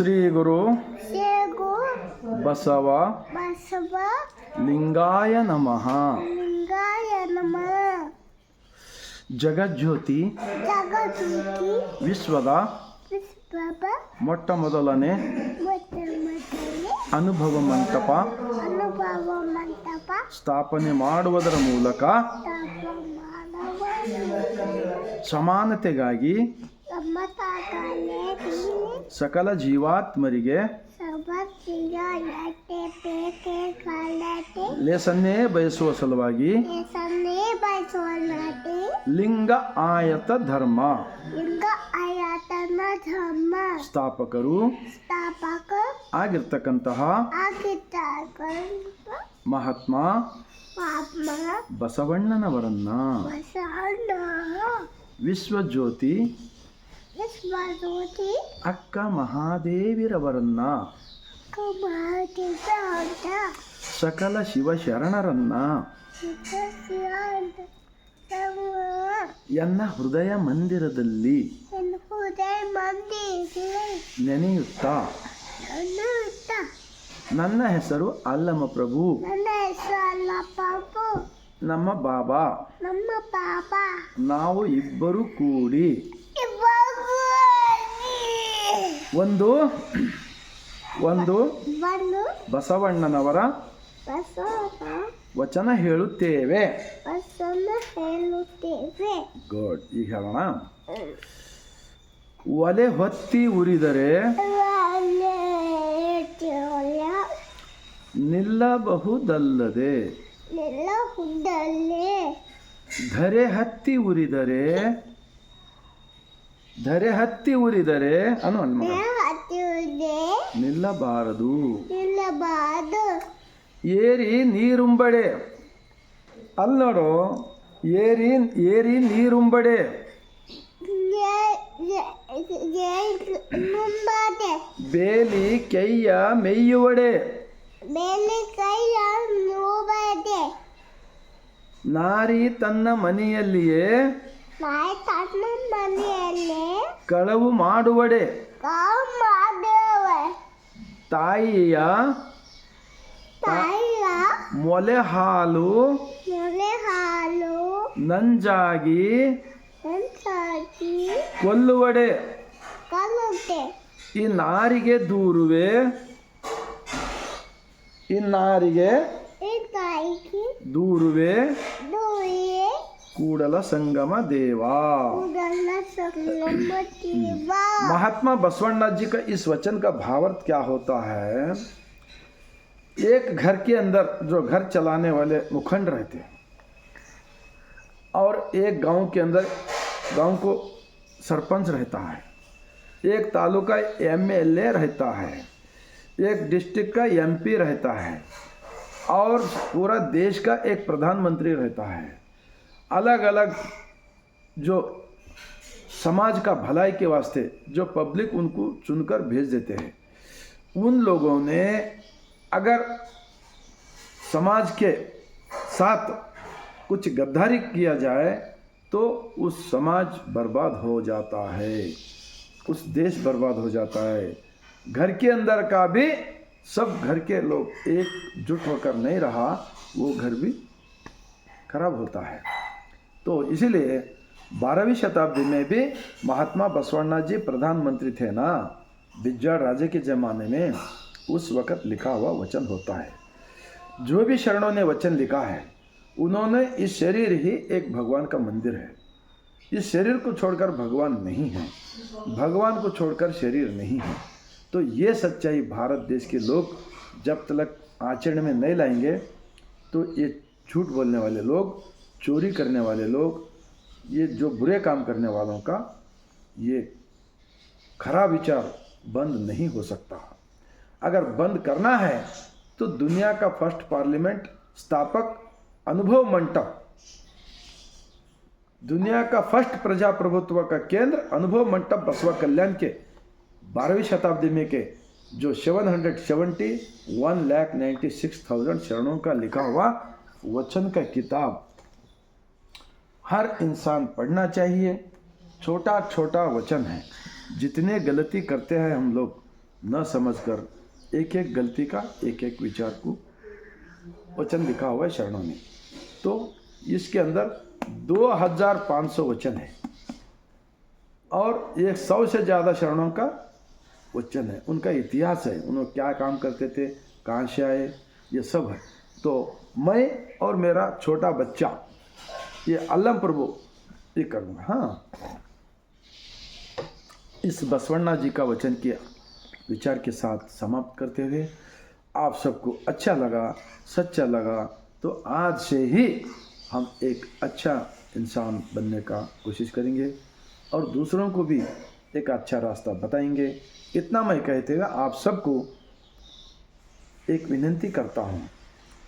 ಶ್ರೀ ಗುರು ಸೇಗು ಬಸವ ಬಸವ ಲಿಂಗಾಯ ನಮಃ. ಲಿಂಗಾಯ ನಮಃ. ಜಗಜ್ಯೋತಿ ವಿಶ್ವದ ವಿಶ್ವದ ಮೊಟ್ಟ ಮೊದಲನೇ ಅನುಭವ ಮಂಟಪ. ಅನುಭವ ಮಂಟಪ. ಸ್ಥಾಪನೆ ಮಾಡುವುದರ ಮೂಲಕ. ಸಮಾನತೆಗಾಗಿ ಸಕಲ ಜೀವಾತ್ಮರಿಗೆ ಲೇಸನ್ನೇ ಬಯಸುವ ಸಲುವಾಗಿ ಲಿಂಗ ಆಯತ ಧರ್ಮ. ಸ್ಥಾಪಕರು ಆಗಿರ್ತಕ್ಕಂತಹ ಮಹಾತ್ಮ ಬಸವಣ್ಣನವರನ್ನ. ವಿಶ್ವಜ್ಯೋತಿ ಅಕ್ಕ ಮಹಾದೇವಿರವರನ್ನ. ಸಕಲ ಶಿವ ಸಕಲ ಶಿವಶರಣರನ್ನ. ಎನ್ನ ಹೃದಯ ಮಂದಿರದಲ್ಲಿ. ನೆನೆಯುತ್ತ. ನನ್ನ ಹೆಸರು ಅಲ್ಲಮ ಪ್ರಭು. ನಮ್ಮ ಬಾಬಾ. ನಮ್ಮ ಪಾಪ ನಾವು ಇಬ್ಬರು ಕೂಡಿ. ಒಂದು ಒಂದು ಬಸವಣ್ಣನವರ ವಚನ ಹೇಳುತ್ತೇವೆ. ಗುಡ್ ಈಗ ಹೇಳೋಣ. ಒಲೆ ಹೊತ್ತಿ ಉರಿದರೆ ನಿಲ್ಲಬಹುದಲ್ಲದೆ ನೆಲ ಧರೆ ಹತ್ತಿ ಉರಿದರೆ ಧರೆ ಹತ್ತಿ ಉರಿದರೆ ಅನು ನಿಲ್ಲಬಾರದು. ಏರಿ ನೀರುಂಬಡೆ. ಅಲ್ಲೋಡು ಏರಿ ಏರಿ ನೀರುಂಬಡೆ. ಬೇಲಿ ಕೈಯ ಮೆಯ್ಯುವಡೆ ನಾರಿ ತನ್ನ ಮನೆಯಲ್ಲಿಯೇ ಮೈ ತಣ್ಣು ಕಳವು ಮಾಡುವಡೆ. ಕಾಮಾದೇವ ತಾಯಿಯ ತಾಯಿಯ ಮೊಲೆ ಹಾಲು ಮೊಲೆ ಹಾಲು ನಂಜಾಗಿ ಸಂಚಾಗಿ ಕೊಲ್ಲುವಡೆ. ಕಲ್ಲೋತೆ ಈ ನಾರಿಗೆ ದೂರುವೆ. ಈ ನಾರಿಗೆ ದೂರುವೆ. ಕೂಡಲ ಸಂಗಮ ದೇವಾ उड़ना संगमती वाह महात्मा बसवण्णा जी का इस वचन का भावार्थ क्या होता है एक घर के अंदर जो घर चलाने वाले मुखंड रहते हैं और एक गांव के अंदर गांव को सरपंच रहता है एक तालुका एमएलए रहता है एक डिस्ट्रिक्ट का एमपी रहता है और पूरा देश का एक प्रधानमंत्री रहता है अलग अलग जो समाज का भलाई के वास्ते जो पब्लिक उनको चुनकर भेज देते हैं। उन लोगों ने अगर समाज के साथ कुछ गद्दारी किया जाए तो उस समाज बर्बाद हो जाता है। उस देश बर्बाद हो जाता है। घर के अंदर का भी सब घर के लोग एकजुट होकर नहीं रहा, वो घर भी खराब होता है। तो इसीलिए बारहवीं शताब्दी में भी महात्मा बसवण्णा जी प्रधानमंत्री थे ना? बिज्जड़ राजे के ज़माने में उस वक़्त लिखा हुआ वचन होता है। जो भी शरणों ने वचन लिखा है, उन्होंने इस शरीर ही एक भगवान का मंदिर है। इस शरीर को छोड़कर भगवान नहीं है। भगवान को छोड़कर शरीर नहीं है। तो ये सच्चाई भारत देश के लोग जब तक आचरण में नहीं लाएँगे तो ये झूठ बोलने वाले लोग चोरी करने वाले लोग, ये जो बुरे काम करने वालों का, ये खराब विचार बंद नहीं हो सकता। अगर बंद करना है तो दुनिया का फ़र्स्ट पार्लियामेंट, स्थापक, अनुभव मंटप दुनिया का फ़र्स्ट प्रजा प्रभुत्व का केंद्र, अनुभव मंटप बसवा कल्याण के बारहवीं शताब्दी में के, जो seven hundred seventy, one lakh ninety six thousand शरणों का लिखा हुआ वचन का किताब हर इंसान पढ़ना चाहिए। छोटा छोटा वचन है। जितने गलती करते हैं हम लोग, न समझकर एक एक गलती का एक एक विचार को वचन लिखा हुआ है शरणों में। तो इसके अंदर 2500 वचन है। और एक सौ से ज़्यादा शरणों का वचन है। उनका इतिहास है। उन्होंने क्या काम करते थे, कहाँ से आए, ये सब है। तो मैं और मेरा छोटा बच्चा ये अल्लम प्रभु ये करूँगा हाँ। इस बसवन्ना जी का वचन के विचार के साथ समाप्त करते हुए आप सबको अच्छा लगा, सच्चा लगा तो आज से ही हम एक अच्छा इंसान बनने का कोशिश करेंगे और दूसरों को भी एक अच्छा रास्ता बताएँगे। इतना मैं कहते हुए आप सबको एक विनंती करता हूँ,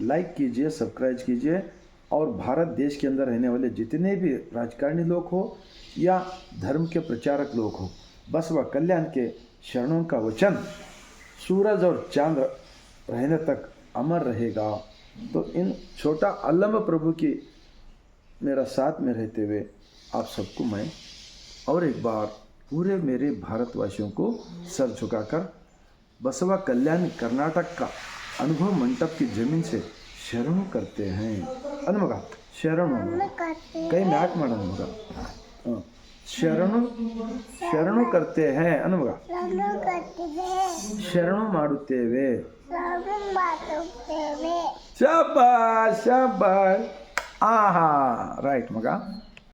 लाइक कीजिए, सब्सक्राइब कीजिए और भारत देश के अंदर रहने वाले जितने भी राजकारणी लोग हो या धर्म के प्रचारक लोग हो, बस वह कल्याण के शरणों का वचन सूरज और चाँद रहने तक अमर रहेगा। तो इन छोटा अलम्ब प्रभु की मेरा साथ में रहते हुए आप सबको मैं और एक बार पूरे मेरे भारतवासियों को सर झुकाकर बसवा कल्याण कर्नाटक का अनुभव मंडप की ज़मीन से शरण करते हैं। ಅಂದ ಮಗ ಶರಣು ಕೈಯಿಂದ ಯಾಕೆ ಮಾಡೋದು ಮಗ ಹ್ಞೂ ಶರಣು ಶರಣು ಕರ್ತೆ ಹೇ ಅನ್ನ ಮಗ ಶರಣು ಮಾಡುತ್ತೇವೆ ಶಬಾ ಶಬಾ ಆಹಾ ರೈಟ್ ಮಗ